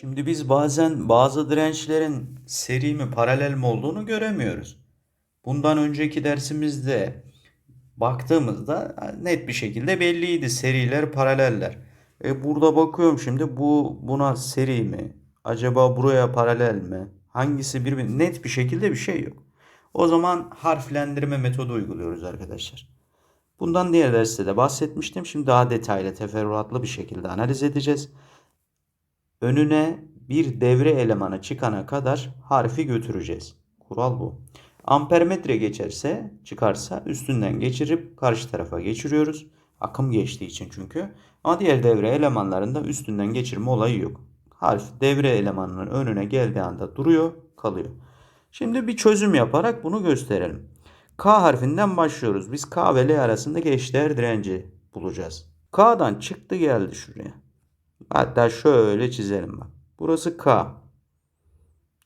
Şimdi biz bazen bazı dirençlerin seri mi paralel mi olduğunu göremiyoruz. Bundan önceki dersimizde baktığımızda net bir şekilde belliydi seriler paraleller. E burada bakıyorum şimdi bu buna seri mi? Acaba buraya paralel mi? Hangisi birbirine net bir şekilde bir şey yok. O zaman harflendirme metodu uyguluyoruz arkadaşlar. Bundan diğer derste de bahsetmiştim. Şimdi daha detaylı, teferruatlı bir şekilde analiz edeceğiz. Önüne bir devre elemanı çıkana kadar harfi götüreceğiz. Kural bu. Ampermetre geçerse, çıkarsa üstünden geçirip karşı tarafa geçiriyoruz. Akım geçtiği için çünkü. Ama diğer devre elemanlarında üstünden geçirme olayı yok. Harf devre elemanının önüne geldiği anda duruyor, kalıyor. Şimdi bir çözüm yaparak bunu gösterelim. K harfinden başlıyoruz. Biz K ve L arasındaki eşdeğer direnci bulacağız. K'dan çıktı geldi şuraya. Hatta şöyle çizelim bak. Burası K.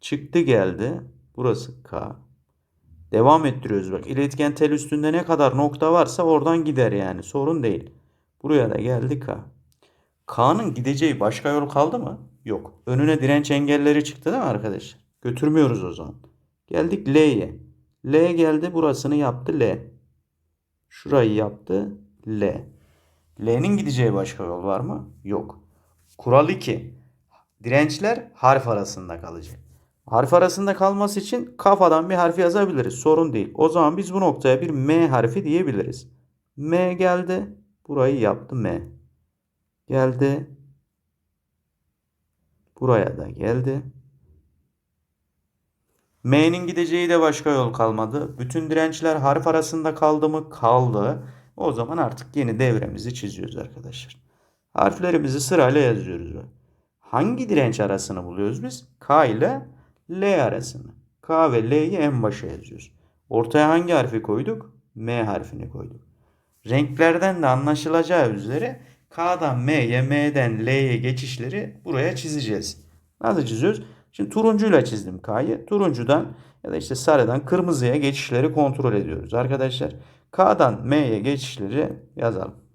Çıktı geldi. Burası K. Devam ettiriyoruz bak. İletken tel üstünde ne kadar nokta varsa oradan gider yani. Sorun değil. Buraya da geldi K. K'nın gideceği başka yol kaldı mı? Yok. Önüne direnç engelleri çıktı değil mi arkadaşlar? Götürmüyoruz o zaman. Geldik L'ye. L geldi burasını yaptı L. Şurayı yaptı L. L'nin gideceği başka yol var mı? Yok. Kural 2. Dirençler harf arasında kalacak. Harf arasında kalması için kafadan bir harf yazabiliriz. Sorun değil. O zaman biz bu noktaya bir M harfi diyebiliriz. M geldi. Burayı yaptı M. Geldi. Buraya da geldi. M'nin gideceği de başka yol kalmadı. Bütün dirençler harf arasında kaldı mı? Kaldı. O zaman artık yeni devremizi çiziyoruz arkadaşlar. Harflerimizi sırayla yazıyoruz. Hangi direnç arasını buluyoruz biz? K ile L arasını. K ve L'yi en başa yazıyoruz. Ortaya hangi harfi koyduk? M harfini koyduk. Renklerden de anlaşılacağı üzere K'dan M'ye, M'den L'ye geçişleri buraya çizeceğiz. Nasıl çiziyoruz? Şimdi turuncuyla çizdim K'yı. Turuncudan ya da işte sarıdan kırmızıya geçişleri kontrol ediyoruz arkadaşlar. K'dan M'ye geçişleri yazalım.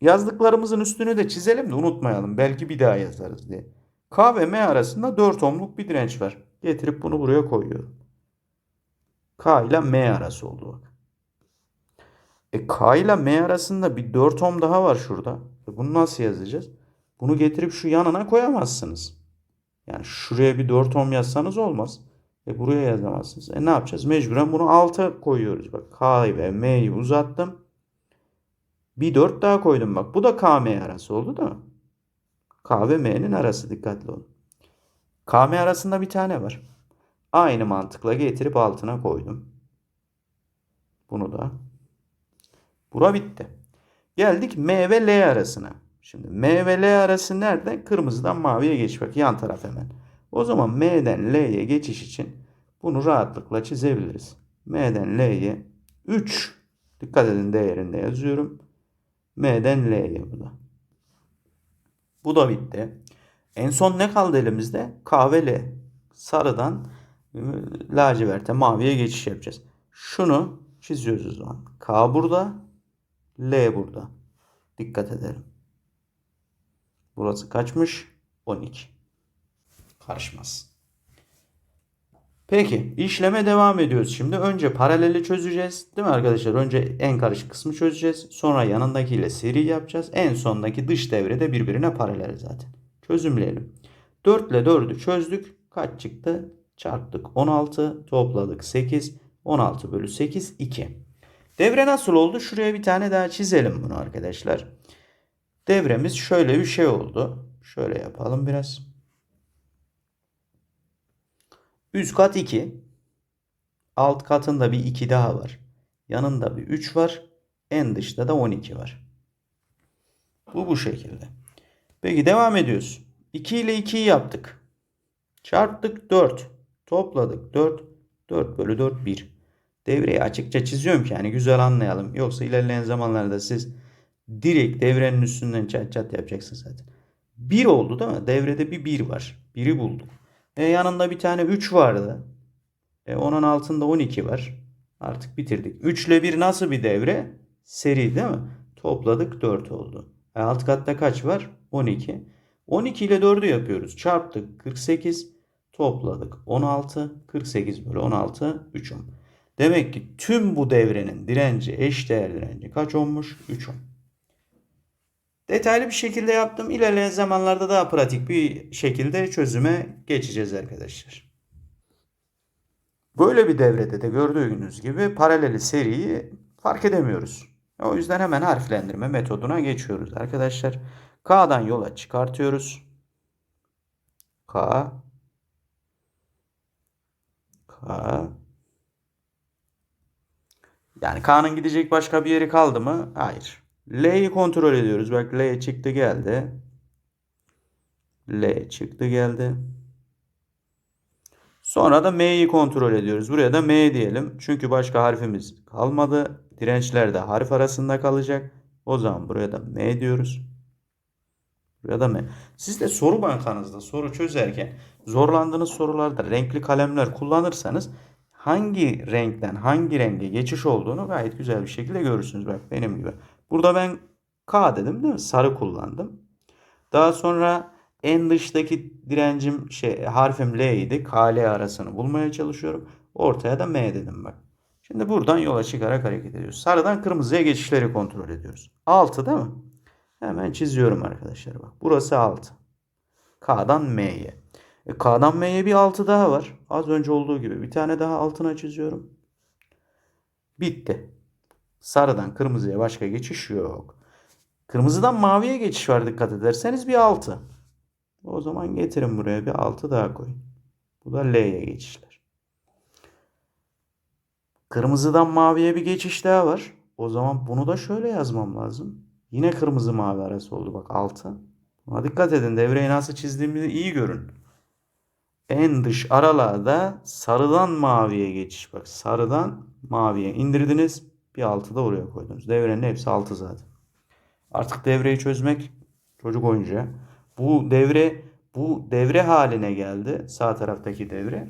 Yazdıklarımızın üstünü de çizelim de unutmayalım. Belki bir daha yazarız diye. K ve M arasında 4 ohmluk bir direnç var. Getirip bunu buraya koyuyorum. K ile M arası oldu. E K ile M arasında bir 4 ohm daha var şurada. E bunu nasıl yazacağız? Bunu getirip şu yanına koyamazsınız. Yani şuraya bir 4 ohm yazsanız olmaz. E buraya yazamazsınız. E ne yapacağız? Mecburen bunu 6 koyuyoruz. Bak K ve M'yi uzattım. Bir 4 daha koydum bak. Bu da K M arası oldu da. K ve M'nin arası dikkatli olun. K M arasında bir tane var. Aynı mantıkla getirip altına koydum. Bunu da. Bura bitti. Geldik M ve L arasına. Şimdi M ve L arası nerede? Kırmızıdan maviye geç bak yan taraf hemen. O zaman M'den L'ye geçiş için bunu rahatlıkla çizebiliriz. M'den L'ye 3 dikkat edin değerinde yazıyorum. M'den L'ye bu da. Bu da bitti. En son ne kaldı elimizde? K ve L. Sarıdan e, laciverte maviye geçiş yapacağız. Şunu çiziyoruz o zaman. K burada. L burada. Dikkat edelim. Burası kaçmış? 12. Karışmaz. Peki işleme devam ediyoruz şimdi. Önce paraleli çözeceğiz. Değil mi arkadaşlar? Önce en karışık kısmı çözeceğiz. Sonra yanındakiyle seri yapacağız. En sondaki dış devre de birbirine paralel zaten. Çözümleyelim. 4 ile 4'ü çözdük. Kaç çıktı? Çarptık 16. Topladık 8. 16 bölü 8 2. Devre nasıl oldu? Şuraya bir tane daha çizelim bunu arkadaşlar. Devremiz şöyle bir şey oldu. Şöyle yapalım biraz. Üst kat 2. Alt katında bir 2 daha var. Yanında bir 3 var. En dışta da 12 var. Bu bu şekilde. Peki devam ediyoruz. 2 ile 2'yi yaptık. Çarptık 4. Topladık 4. 4 bölü 4 1. Devreyi açıkça çiziyorum ki yani güzel anlayalım. Yoksa ilerleyen zamanlarda siz direkt devrenin üstünden çat çat yapacaksınız zaten. 1 oldu değil mi? Devrede bir 1 var. 1'i bulduk. E yanında bir tane 3 vardı. E onun altında 12 var. Artık bitirdik. 3 ile 1 nasıl bir devre? Seri değil mi? Topladık 4 oldu. E alt katta kaç var? 12. 12 ile 4'ü yapıyoruz. Çarptık 48, topladık 16, 48 bölü 16, 3 ohm. Demek ki tüm bu devrenin direnci, eşdeğer direnci kaç ohmmuş? 3 ohm. Detaylı bir şekilde yaptım. İlerleyen zamanlarda daha pratik bir şekilde çözüme geçeceğiz arkadaşlar. Böyle bir devrede de gördüğünüz gibi paraleli seriyi fark edemiyoruz. O yüzden hemen harflendirme metoduna geçiyoruz arkadaşlar. K'dan yola çıkartıyoruz. K K Yani K'nın gidecek başka bir yeri kaldı mı? Hayır. L'yi kontrol ediyoruz. Bak L çıktı geldi. L çıktı geldi. Sonra da M'yi kontrol ediyoruz. Buraya da M diyelim. Çünkü başka harfimiz kalmadı. Dirençler de harf arasında kalacak. O zaman buraya da M diyoruz. Buraya da M. Siz de soru bankanızda soru çözerken zorlandığınız sorularda renkli kalemler kullanırsanız hangi renkten hangi renge geçiş olduğunu gayet güzel bir şekilde görürsünüz. Bak benim gibi. Burada ben K dedim değil mi? Sarı kullandım. Daha sonra en dıştaki direncim şey harfim L idi. K L arasını bulmaya çalışıyorum. Ortaya da M dedim bak. Şimdi buradan yola çıkarak hareket ediyoruz. Sarıdan kırmızıya geçişleri kontrol ediyoruz. 6 değil mi? Hemen çiziyorum arkadaşlar bak. Burası 6. K'dan M'ye. E, K'dan M'ye bir 6 daha var. Az önce olduğu gibi bir tane daha altına çiziyorum. Bitti. Sarıdan kırmızıya başka geçiş yok. Kırmızıdan maviye geçiş var dikkat ederseniz bir 6. O zaman getirin buraya bir 6 daha koyun. Bu da L'ye geçişler. Kırmızıdan maviye bir geçiş daha var. O zaman bunu da şöyle yazmam lazım. Yine kırmızı mavi arası oldu bak 6. Buna dikkat edin devreyi nasıl çizdiğimizi iyi görün. En dış aralarda sarıdan maviye geçiş bak. Sarıdan maviye indirdiniz. Bir 6 da oraya koydunuz. Devrenin hepsi 6 zaten. Artık devreyi çözmek çocuk oyuncağı. Bu devre bu devre haline geldi. Sağ taraftaki devre.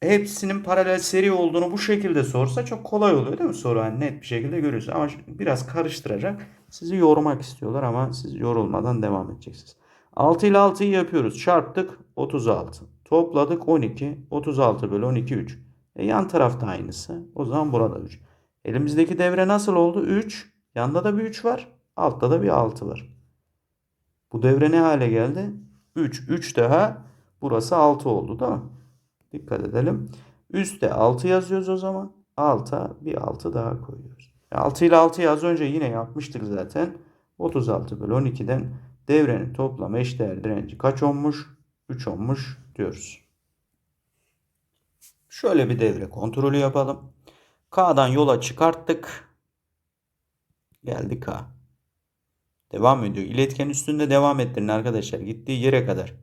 Hepsinin paralel seri olduğunu bu şekilde sorsa çok kolay oluyor değil mi? Soru hani net bir şekilde görüyorsun. Ama biraz karıştıracak. Sizi yormak istiyorlar ama siz yorulmadan devam edeceksiniz. 6 ile 6'yı yapıyoruz. Çarptık 36. Topladık 12. 36 bölü 12 3. E yan tarafta aynısı. O zaman burada 3. Elimizdeki devre nasıl oldu? 3. Yanda da bir 3 var. Altta da bir 6 var. Bu devre ne hale geldi? 3. 3 daha. Burası 6 oldu değil mi? Dikkat edelim. Üste 6 yazıyoruz o zaman. Alta bir 6 daha koyuyoruz. 6 ile 6'yı az önce yine yapmıştık zaten. 36 bölü 12'den devrenin toplam eşdeğer direnci kaç olmuş? 3 olmuş diyoruz. Şöyle bir devre kontrolü yapalım. K'dan yola çıkarttık. Geldi K. Devam ediyor. İletken üstünde devam ettirin arkadaşlar. Gittiği yere kadar.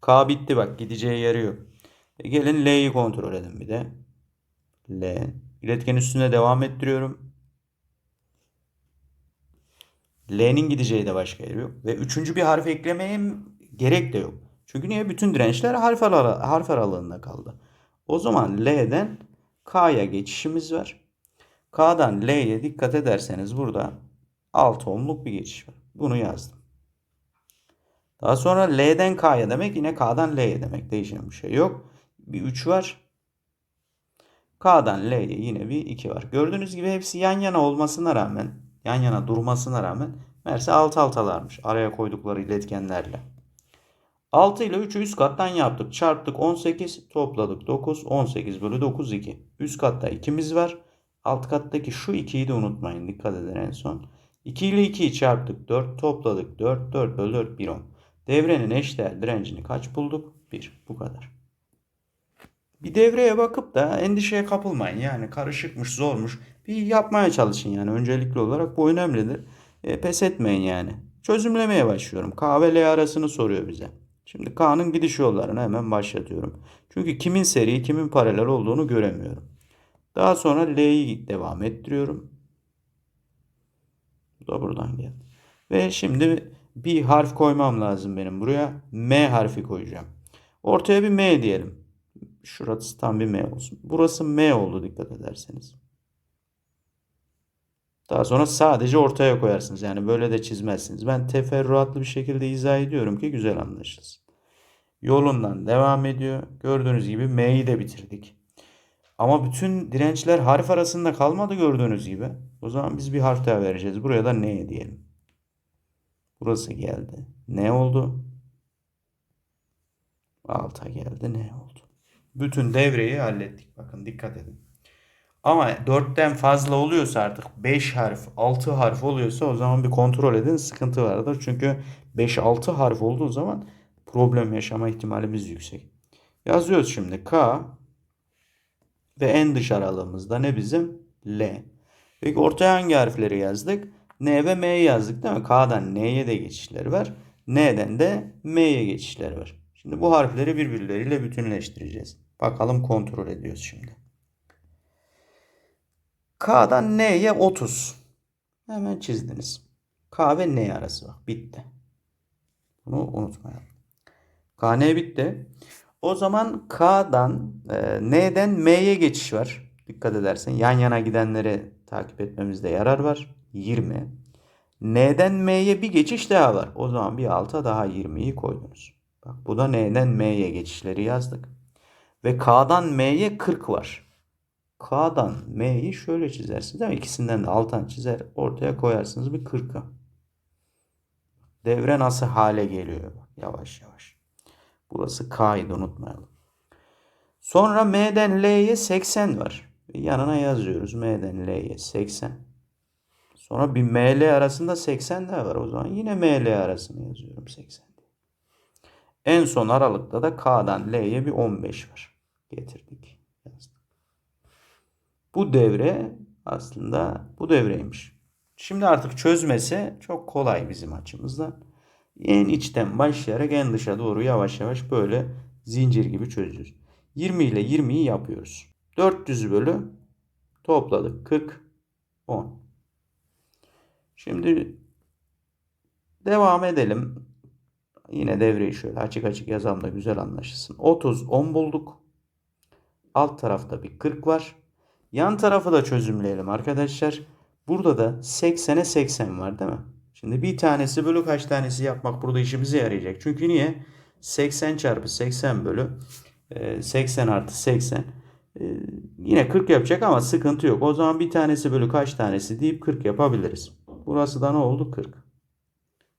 K bitti bak. Gideceği yeri yok. E gelin L'yi kontrol edin bir de. L. İletken üstünde devam ettiriyorum. L'nin gideceği de başka yeri yok. Ve üçüncü bir harf eklemeye gerek de yok. Çünkü niye? Bütün dirençler harf, ara harf aralığında kaldı. O zaman L'den K'ya geçişimiz var. K'dan L'ye dikkat ederseniz burada 6 ohmluk bir geçiş var. Bunu yazdım. Daha sonra L'den K'ya demek yine K'dan L'ye demek. Değişen bir şey yok. Bir 3 var. K'dan L'ye yine bir 2 var. Gördüğünüz gibi hepsi yan yana olmasına rağmen, yan yana durmasına rağmen Merse alt altalarmış araya koydukları iletkenlerle. 6 ile 3'ü üst kattan yaptık. Çarptık 18, topladık 9. 18 bölü 9 2. Üst katta 2'miz var. Alt kattaki şu 2'yi de unutmayın. Dikkat edin en son. 2 ile 2'yi çarptık 4, topladık 4. 4 bölü 4 1 ohm. Devrenin eşdeğer direncini kaç bulduk? 1. Bu kadar. Bir devreye bakıp da endişeye kapılmayın. Yani karışıkmış, zormuş. Bir yapmaya çalışın yani. Öncelikli olarak bu önemlidir. E, pes etmeyin yani. Çözümlemeye başlıyorum. K ve L arasını soruyor bize. Şimdi K'nın gidiş yollarını hemen başlatıyorum. Çünkü kimin seri, kimin paralel olduğunu göremiyorum. Daha sonra L'yi devam ettiriyorum. Bu da buradan geldi. Ve şimdi bir harf koymam lazım benim buraya. M harfi koyacağım. Ortaya bir M diyelim. Şurası tam bir M olsun. Burası M oldu dikkat ederseniz. Daha sonra sadece ortaya koyarsınız. Yani böyle de çizmezsiniz. Ben teferruatlı bir şekilde izah ediyorum ki güzel anlaşılsın. Yolundan devam ediyor. Gördüğünüz gibi M'yi de bitirdik. Ama bütün dirençler harf arasında kalmadı gördüğünüz gibi. O zaman biz bir harf daha vereceğiz. Buraya da N diyelim. Burası geldi. Ne oldu? Alta geldi. Ne oldu? Bütün devreyi hallettik. Bakın dikkat edin. Ama 4'ten fazla oluyorsa artık 5 harf, 6 harf oluyorsa o zaman bir kontrol edin. Sıkıntı vardır. Çünkü 5-6 harf olduğu zaman problem yaşama ihtimalimiz yüksek. Yazıyoruz şimdi K ve en dış aralığımızda ne bizim? L. Peki ortaya hangi harfleri yazdık? N ve M'yi yazdık değil mi? K'dan N'ye de geçişler var. N'den de M'ye geçişler var. Şimdi bu harfleri birbirleriyle bütünleştireceğiz. Bakalım kontrol ediyoruz şimdi. K'dan N'ye 30. Hemen çizdiniz. K ve N arası bak. Bitti. Bunu unutmayalım. K, N bitti. O zaman K'dan e, N'den M'ye geçiş var. Dikkat edersen yan yana gidenleri takip etmemizde yarar var. 20. N'den M'ye bir geçiş daha var. O zaman bir alta daha 20'yi koydunuz. Bak bu da N'den M'ye geçişleri yazdık. Ve K'dan M'ye 40 var. K'dan M'yi şöyle çizersiniz değil mi? İkisinden de alttan çizer ortaya koyarsınız bir 40'a. Devre nasıl hale geliyor? Yavaş yavaş. Burası K'ydı unutmayalım. Sonra M'den L'ye 80 var. Yanına yazıyoruz. M'den L'ye 80. Sonra bir ML arasında 80 daha var. O zaman yine ML arasını yazıyorum 80 diye. En son aralıkta da K'dan L'ye bir 15 var. Getirdik. Bu devre aslında bu devreymiş. Şimdi artık çözmesi çok kolay bizim açımızdan. En içten başlayarak en dışa doğru yavaş yavaş böyle zincir gibi çözüyoruz. 20 ile 20'yi yapıyoruz. 400 bölü topladık. 40, 10. Şimdi devam edelim. Yine devreyi şöyle açık açık yazalım da güzel anlaşılsın. 30, 10 bulduk. Alt tarafta bir 40 var. Yan tarafı da çözümleyelim arkadaşlar. Burada da 80'e 80 var değil mi? Şimdi bir tanesi bölü kaç tanesi yapmak burada işimize yarayacak. Çünkü niye? 80 çarpı 80 bölü 80 artı 80. Ee, Yine 40 yapacak ama sıkıntı yok. O zaman bir tanesi bölü kaç tanesi deyip 40 yapabiliriz. Burası da ne oldu? 40.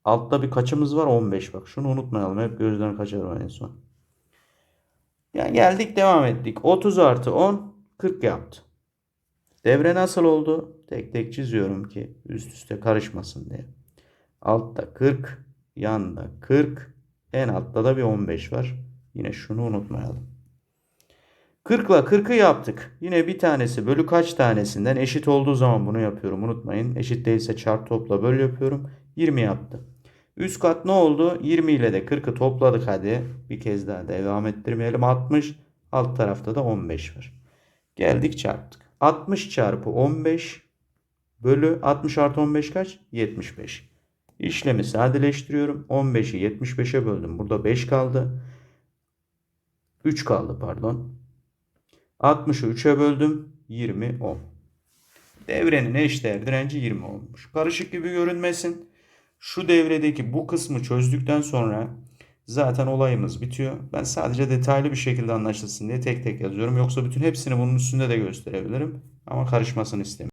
Altta bir kaçımız var? 15 bak. Şunu unutmayalım. Hep gözden kaçar o en son. Yani geldik devam ettik. 30 artı 10 40 yaptı. Devre nasıl oldu? Tek tek çiziyorum ki üst üste karışmasın diye. Altta 40, yanda 40, en altta da bir 15 var. Yine şunu unutmayalım. 40 ile 40'ı yaptık. Yine bir tanesi bölü kaç tanesinden eşit olduğu zaman bunu yapıyorum. Unutmayın. Eşit değilse çarp topla böl yapıyorum. 20 yaptı. Üst kat ne oldu? 20 ile de 40'ı topladık hadi. Bir kez daha devam ettirmeyelim. 60. Alt tarafta da 15 var. Geldik çarptık. 60 çarpı 15 bölü 60 artı 15 kaç? 75. İşlemi sadeleştiriyorum. 15'i 75'e böldüm. Burada 5 kaldı. 3 kaldı pardon. 60'ı 3'e böldüm. 20 ohm. Devrenin eşdeğer direnci 20 olmuş. Karışık gibi görünmesin. Şu devredeki bu kısmı çözdükten sonra zaten olayımız bitiyor. Ben sadece detaylı bir şekilde anlaşılsın diye tek tek yazıyorum. Yoksa bütün hepsini bunun üstünde de gösterebilirim. Ama karışmasını istemiyorum.